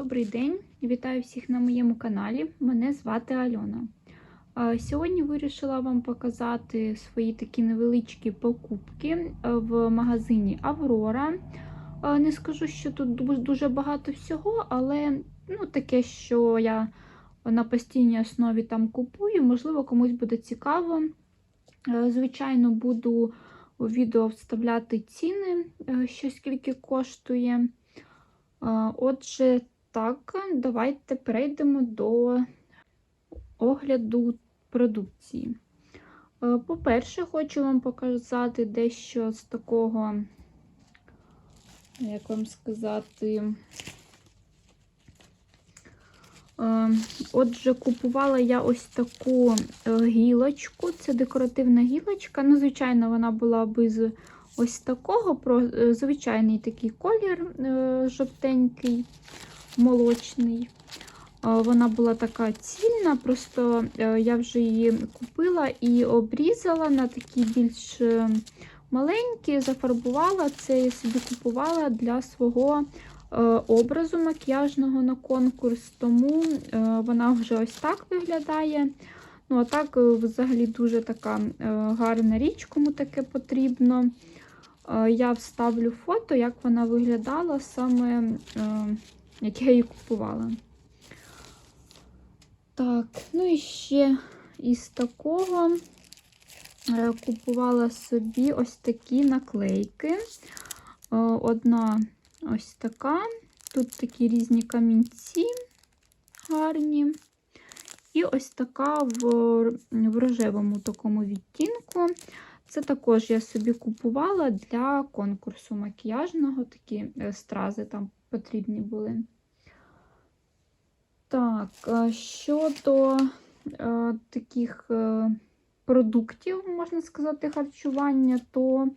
Добрий день! Вітаю всіх на моєму каналі. Мене звати Альона. Сьогодні вирішила вам показати свої такі невеличкі покупки е, в магазині Аврора. Не скажу, що тут дуже багато всього, але ну, таке, що я на постійній основі там купую, можливо, комусь буде цікаво. Е, Звичайно, буду у відео вставляти ціни, е, що скільки коштує. Отже, так, давайте перейдемо до огляду продукції. Е, По-перше, хочу вам показати дещо з такого, як вам сказати, Е, Отже, купувала я ось таку е, гілочку. Це декоративна гілочка. Ну, звичайно, вона була без ось такого, звичайний такий колір жовтенький, молочний. Вона була така цільна, просто е, я вже її купила і обрізала на такі більш е, маленькі, зафарбувала це я собі купувала для свого е, образу макіяжного на конкурс, тому вона вже ось так виглядає. Ну, а так, взагалі, дуже така гарна річ, кому таке потрібно. Я вставлю фото, як вона виглядала, саме як я її купувала. Так, ну і ще із такого е, купувала собі ось такі наклейки. Е, Одна ось така. Тут такі різні камінці гарні. І ось така в, в рожевому такому відтінку. Це також я собі купувала для конкурсу макіяжного, такі е, стрази там потрібні були. Так, щодо е, таких е, продуктів, можна сказати, харчування, то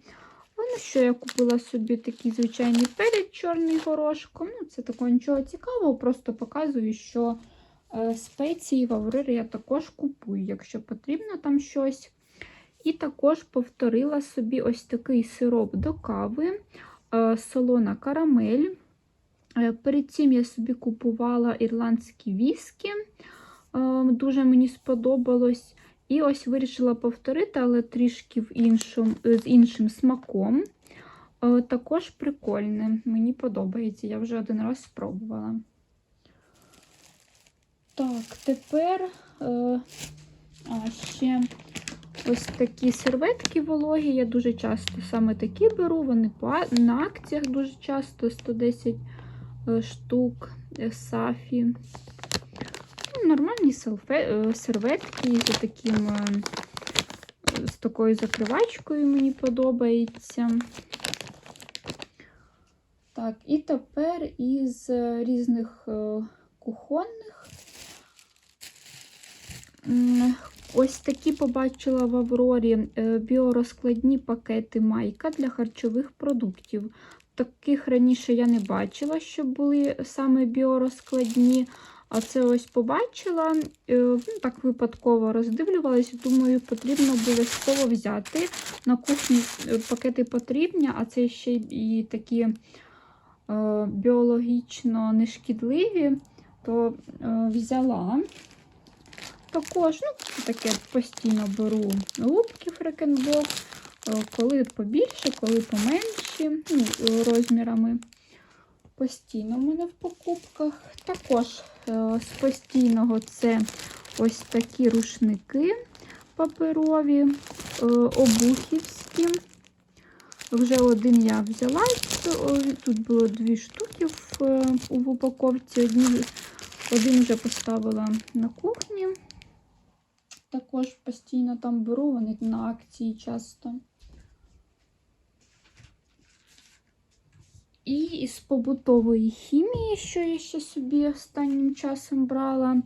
ну, що я купила собі такий звичайний перець чорний горошком. Ну, це такого нічого цікавого, просто показую, що е, спеції в я також купую, якщо потрібно там щось. І також повторила собі ось такий сироп до кави, е, солона карамель. Е, Перед цим я собі купувала ірландські віскі, е, дуже мені сподобалось. І ось вирішила повторити, але трішки в іншому, з іншим смаком. Е, Також прикольне, мені подобається, я вже один раз спробувала. Так, тепер е, а, ще ось такі серветки вологі. Я дуже часто саме такі беру, вони на акціях дуже часто 110 е, штук е, сафі. Ну, Нормальні е, серветки з таким, е, з такою закривачкою мені подобається. Так, і тепер із е, різних е, кухонних. Ось такі побачила в Аврорі е, біорозкладні пакети майка для харчових продуктів. Таких раніше я не бачила, щоб були саме біорозкладні. А це ось побачила, е, ну, так випадково роздивлювалась. Думаю, потрібно обов'язково взяти. На кухні е, пакети потрібні, а це ще і такі е, біологічно нешкідливі, то взяла. Також, ну, таке постійно беру губки фрекенбок, коли побільше, коли поменші, ну, е, розмірами. Постійно в мене в покупках. Також е, з постійного це ось такі рушники паперові, е, обухівські. Вже один я взяла. Тут було дві штуки е, в упаковці. Одні, один вже поставила на кухні. Також постійно там беру, вони на акції часто. І із побутової хімії, що я ще собі останнім часом брала,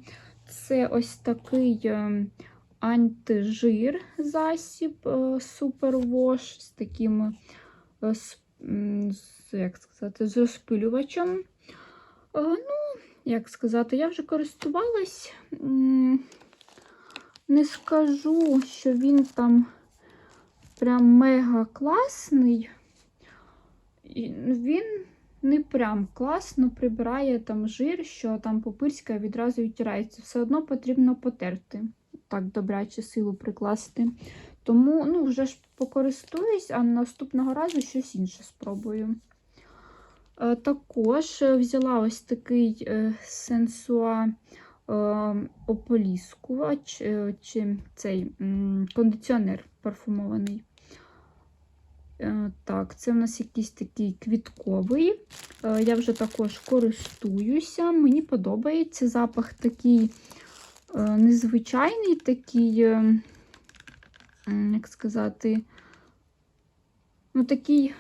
це ось такий е, антижир засіб е, супервош з таким, е, як сказати, з розпилювачем. Е, Ну, як сказати, я вже користувалась. Не скажу, що він там прям мега класний. Він не прям класно прибирає там жир, що там попирська відразу відтирається. Все одно потрібно потерти. Так, добряче силу прикласти. Тому ну, вже ж покористуюсь, а наступного разу щось інше спробую. Е, Також взяла ось такий е, сенсуа е, ополіскувач, чи цей кондиціонер парфумований. Е, Так, це в нас якийсь такий квітковий. Е, Я вже також користуюся. Мені подобається запах такий е, незвичайний, такий, як сказати, ну, такий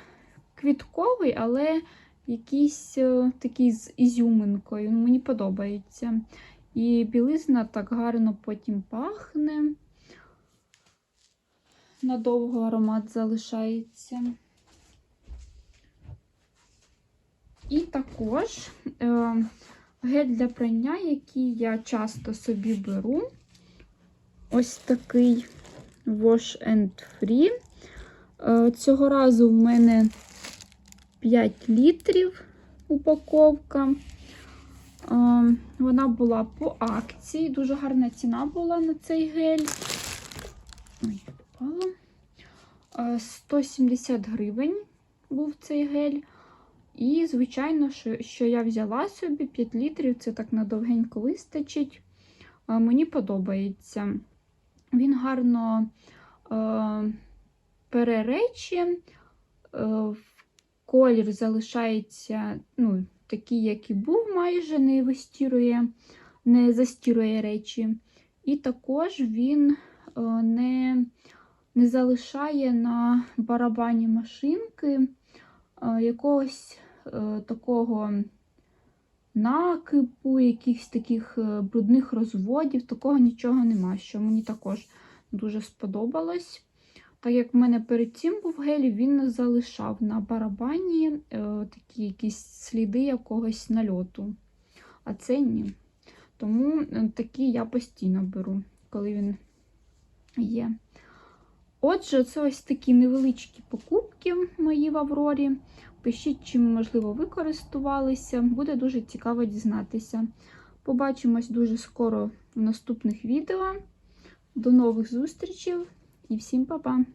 квітковий, але якийсь такий з ізюминкою. Ну, Мені подобається. І білизна так гарно потім пахне. Надовго аромат залишається. І також е, гель для прання, який я часто собі беру. Ось такий Wash and Free. Е, цього разу в мене 5 літрів упаковка. Е, вона була по акції. Дуже гарна ціна була на цей гель. Ой, впало. Е, 170 гривень був цей гель. І, звичайно, що, я взяла собі 5 літрів, це так надовгенько вистачить. Е, Мені подобається. Він гарно е, пере е, колір залишається ну, такий, як і був, майже не вистірує, не застірує речі. І також він е, не, не залишає на барабані машинки е, якогось е, такого накипу, якихось таких е, брудних розводів, такого нічого нема, що мені також дуже сподобалось. Так як в мене перед цим був гель, він залишав на барабані е, такі якісь сліди якогось нальоту. А це ні. Тому такі я постійно беру, коли він є. Отже, це ось такі невеличкі покупки мої в Аврорі. Пишіть, чим, можливо, ви користувалися. Буде дуже цікаво дізнатися. Побачимось дуже скоро в наступних відео. До нових зустрічей і всім па-па!